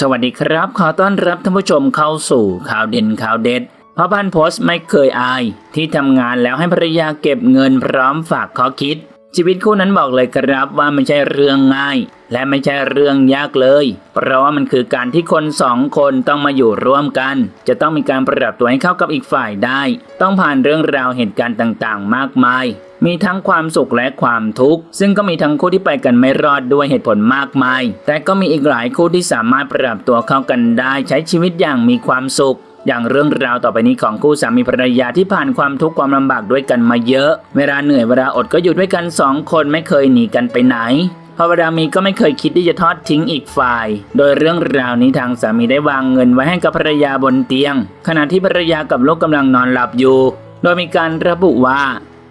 สวัสดีครับ ขอต้อนรับท่านผู้ชมเข้าสู่ข่าวเด่นข่าวเด็ดพ่อบ้านโพสต์ไม่เคยอาย ที่ทำงานแล้วให้ภรรยาเก็บเงินพร้อมฝากข้อคิด ชีวิตคู่นั้นบอกเลยครับว่าไม่ใช่เรื่องง่าย และไม่ใช่เรื่องยากเลย เพราะว่ามันคือการที่คนสองคนต้องมาอยู่ร่วมกัน จะต้องมีการปรับตัวให้เข้ากับอีกฝ่ายได้ ต้องผ่านเรื่องราวเหตุการณ์ต่างๆ มากมาย มีทั้งความสุขและความทุกข์ ซึ่งก็มีทั้งคู่ที่ไปกันไม่รอดด้วยเหตุผลมากมาย แต่ก็มีอีกหลายคู่ที่สามารถปรับตัวเข้ากันได้ ใช้ชีวิตอย่างมีความสุข อย่างเรื่องราวต่อไปนี้ของคู่สามีภรรยาที่ผ่านความทุกข์ความลำบากด้วยกันมาเยอะ เวลาเหนื่อยเวลาอดก็อยู่ด้วยกันสองคนไม่เคยหนีกันไปไหนพอเวลามีก็ไม่เคยคิดที่จะทอดทิ้งอีกฝ่าย โดยเรื่องราวนี้ทางสามีได้วางเงินไว้ให้กับภรรยาบนเตียง ขณะที่ภรรยากับลูกกำลังนอนหลับอยู่ โดยมีการระบุว่า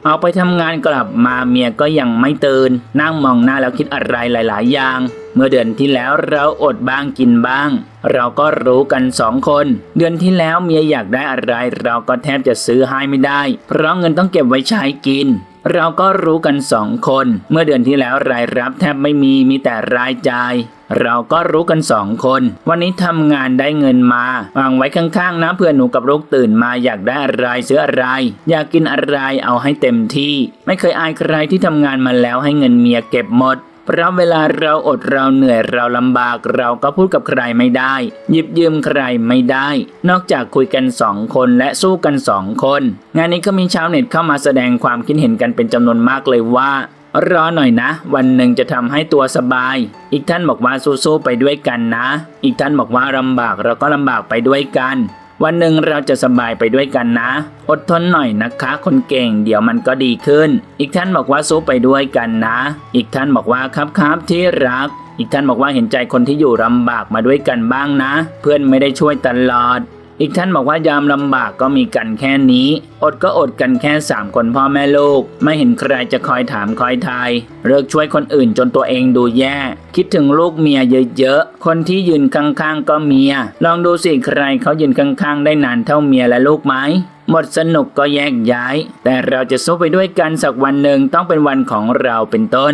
เอาไปทำงานกลับมาเมียก็ยังไม่ตื่นนั่งมองหน้าแล้วคิดอะไรหลาย ๆ อย่าง เมื่อเดือนที่แล้วเราอดบ้างกินบ้าง เราก็รู้กันสองคน เดือนที่แล้วเมียอยากได้อะไร เราก็แทบจะซื้อให้ไม่ได้ เพราะเงินต้องเก็บไว้ใช้กิน เราก็รู้กันสองคน เมื่อเดือนที่แล้วรายรับแทบไม่มีมีแต่รายจ่ายเราก็รู้กันสองคน วันนี้ทำงานได้เงินมาวางไว้ข้างๆนะเพื่อนหนูกับลูกตื่นมาอยากได้อะไรซื้ออะไร อยากกินอะไรเอาให้เต็มที่ ไม่เคยอายใครที่ทำงานมาแล้วให้เงินเมียเก็บหมด เพราะเวลาเราอดเราเหนื่อยเราลำบากเราก็พูดกับใครไม่ได้ หยิบยืมใครไม่ได้ นอกจากคุยกันสองคนและสู้กันสองคน งานนี้ก็มีชาวเน็ตเข้ามาแสดงความคิดเห็นกันเป็นจำนวนมากเลยว่ารอหน่อยนะ วันหนึ่งจะทำให้ตัวสบาย อีกท่านบอกว่าสู้ๆไปด้วยกันนะ อีกท่านบอกว่าลำบากเราก็ลำบากไปด้วยกัน วันหนึ่งเราจะสบายไปด้วยกันนะ อดทนหน่อยนะคะ คนเก่งเดี๋ยวมันก็ดีขึ้น อีกท่านบอกว่าสู้ไปด้วยกันนะ อีกท่านบอกว่าครับครับที่รัก อีกท่านบอกว่าเห็นใจคนที่อยู่ลำบากมาด้วยกันบ้างนะ เพื่อนไม่ได้ช่วยตลอด อีกท่านบอกว่ายามลำบากก็มีกันแค่นี้ อดก็อดกันแค่สามคนพ่อแม่ลูก ไม่เห็นใครจะคอยถามคอยทายเลิกช่วยคนอื่นจนตัวเองดูแย่ คิดถึงลูกเมียเยอะๆ คนที่ยืนข้างๆก็เมีย ลองดูสิใครเขายืนข้างๆ ได้นานเท่าเมียและลูกไหมหมดสนุกก็แยกย้าย แต่เราจะสู้ไปด้วยกันสักวันหนึ่งต้องเป็นวันของเราเป็นต้น